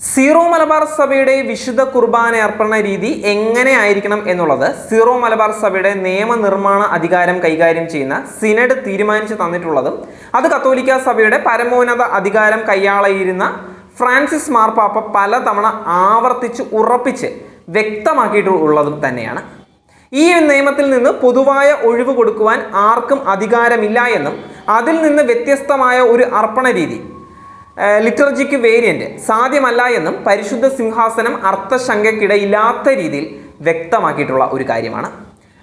Zero Malabar സഭയുടെ വിശുദ്ധ കുർബാന അർപ്പണ രീതി എങ്ങനെ ആയിരിക്കണം എന്നുള്ളത് സീറോ മലബാർ സഭയുടെ നിയമനിർമ്മാണ അധികാരം കൈകാര്യം ചെയ്യുന്ന സിനഡ് തീരുമാനിച്ചു തന്നിട്ടുള്ളതും അത് കത്തോലിക്ക സഭയുടെ പരമോന്നത അധികാരം കൈയാളയിരുന്ന ഫ്രാൻസിസ് മാർപ്പാപ്പ പലതവണ ആവർത്തിച്ച് ഉറപ്പിച്ച് വ്യക്തമാക്കിയിട്ടുള്ളതും തന്നെയാണ്. ഈ നിയമത്തിൽ നിന്ന് പൊതുവായ ഒഴിവ് കൊടുക്കുവാൻ ആർക്കും അധികാരമില്ല എന്നും അതിൽ നിന്ന് വ്യത്യസ്തമായ ഒരു അർപ്പണ രീതി ലിറ്റർജിക്ക് വേരിയന്റ് സാധ്യമല്ല എന്നും പരിശുദ്ധ സിംഹാസനം അർത്ഥശങ്കയ്ക്കിടയില്ലാത്ത രീതിയിൽ വ്യക്തമാക്കിയിട്ടുള്ള ഒരു കാര്യമാണ്.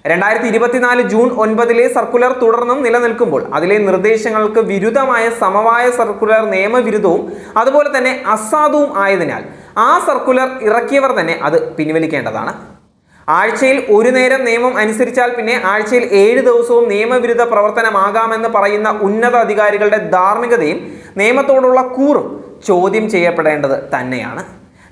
രണ്ടായിരത്തി ഇരുപത്തിനാല് ജൂൺ ഒൻപതിലെ സർക്കുലർ തുടർന്നും നിലനിൽക്കുമ്പോൾ അതിലെ നിർദ്ദേശങ്ങൾക്ക് വിരുദ്ധമായ സമവായ സർക്കുലർ നിയമവിരുദ്ധവും അതുപോലെ തന്നെ അസാധുവും ആയതിനാൽ ആ സർക്കുലർ ഇറക്കിയവർ തന്നെ അത് പിൻവലിക്കേണ്ടതാണ്. ആഴ്ചയിൽ ഒരു നേരം നിയമം അനുസരിച്ചാൽ പിന്നെ ആഴ്ചയിൽ ഏഴ് ദിവസവും നിയമവിരുദ്ധ പ്രവർത്തനമാകാമെന്ന് പറയുന്ന ഉന്നത അധികാരികളുടെ ധാർമ്മികതയും നിയമത്തോടുള്ള കൂറും ചോദ്യം ചെയ്യപ്പെടേണ്ടത് തന്നെയാണ്.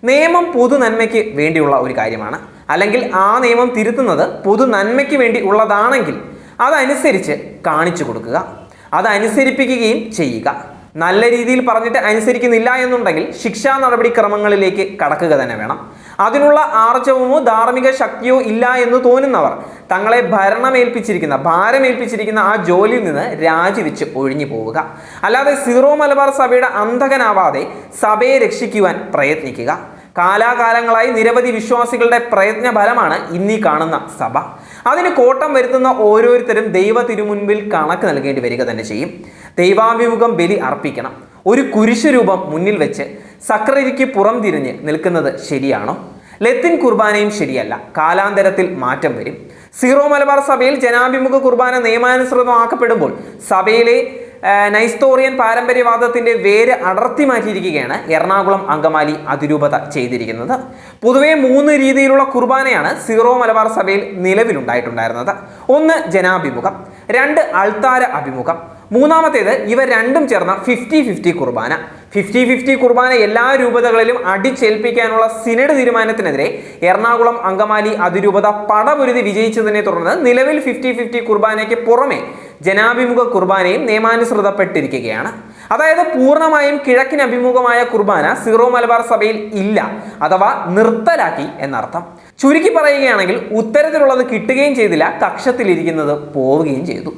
നിയമം പൊതു നന്മയ്ക്ക് വേണ്ടിയുള്ള ഒരു കാര്യമാണ്. അല്ലെങ്കിൽ ആ നിയമം തിരുത്തുന്നത് പൊതു നന്മയ്ക്ക് വേണ്ടി ഉള്ളതാണെങ്കിൽ അതനുസരിച്ച് കാണിച്ചു കൊടുക്കുക അതനുസരിപ്പിക്കുകയും ചെയ്യുക. നല്ല രീതിയിൽ പറഞ്ഞിട്ട് അനുസരിക്കുന്നില്ല എന്നുണ്ടെങ്കിൽ ശിക്ഷാ നടപടിക്രമങ്ങളിലേക്ക് കടക്കുക തന്നെ വേണം. അതിനുള്ള ആർജവമോ ധാർമ്മിക ശക്തിയോ ഇല്ല എന്ന് തോന്നുന്നവർ തങ്ങളെ ഭരണമേൽപ്പിച്ചിരിക്കുന്ന ഭാരമേൽപ്പിച്ചിരിക്കുന്ന ആ ജോലിയിൽ നിന്ന് രാജിവെച്ച് ഒഴിഞ്ഞു പോവുക. അല്ലാതെ സീറോ മലബാർ സഭയുടെ അന്ധകനാവാതെ സഭയെ രക്ഷിക്കുവാൻ പ്രയത്നിക്കുക. കാലാകാലങ്ങളായി നിരവധി വിശ്വാസികളുടെ പ്രയത്ന ഫലമാണ് ഇന്നീ കാണുന്ന സഭ. അതിന് കോട്ടം വരുത്തുന്ന ഓരോരുത്തരും ദൈവ തിരുമുൻപിൽ കണക്ക് നൽകേണ്ടി വരിക തന്നെ ചെയ്യും. ദൈവാഭിമുഖം ബലി അർപ്പിക്കണം. ഒരു കുരിശു രൂപം മുന്നിൽ വെച്ച് സക്രരിക്ക് പുറം തിരിഞ്ഞ് നിൽക്കുന്നത് ശരിയാണോ? ലത്തിൻ കുർബാനയും ശരിയല്ല. കാലാന്തരത്തിൽ മാറ്റം വരും. സീറോ മലബാർ സഭയിൽ ജനാഭിമുഖ കുർബാന നിയമാനുസൃതമാക്കപ്പെടുമ്പോൾ സഭയിലെ നൈസ്തോറിയൻ പാരമ്പര്യവാദത്തിന്റെ വേര് അടർത്തി മാറ്റിയിരിക്കുകയാണ് എറണാകുളം അങ്കമാലി അതിരൂപത ചെയ്തിരിക്കുന്നത്. പൊതുവെ മൂന്ന് രീതിയിലുള്ള കുർബാനയാണ് സീറോ മലബാർ സഭയിൽ നിലവിലുണ്ടായിട്ടുണ്ടായിരുന്നത്. ഒന്ന് ജനാഭിമുഖം രണ്ട് അൾത്താര അഭിമുഖം മൂന്നാമത്തേത് ഇവ രണ്ടും ചേർന്ന ഫിഫ്റ്റി ഫിഫ്റ്റി കുർബാന. ഫിഫ്റ്റി ഫിഫ്റ്റി കുർബാന എല്ലാ രൂപതകളിലും അടിച്ചേൽപ്പിക്കാനുള്ള സിനഡ് തീരുമാനത്തിനെതിരെ എറണാകുളം അങ്കമാലി അതിരൂപത പടപൊരുതി വിജയിച്ചതിനെ തുടർന്ന് നിലവിൽ ഫിഫ്റ്റി ഫിഫ്റ്റി കുർബാനയ്ക്ക് പുറമെ ജനാഭിമുഖ കുർബാനയും നിയമാനുസൃതപ്പെട്ടിരിക്കുകയാണ്. അതായത് പൂർണമായും കിഴക്കിന് അഭിമുഖമായ കുർബാന സിറോ മലബാർ സഭയിൽ ഇല്ല അഥവാ നിർത്തലാക്കി എന്നർത്ഥം. ചുരുക്കി പറയുകയാണെങ്കിൽ ഉത്തരത്തിലുള്ളത് കിട്ടുകയും ചെയ്തില്ല കക്ഷത്തിലിരിക്കുന്നത് പോവുകയും ചെയ്തു.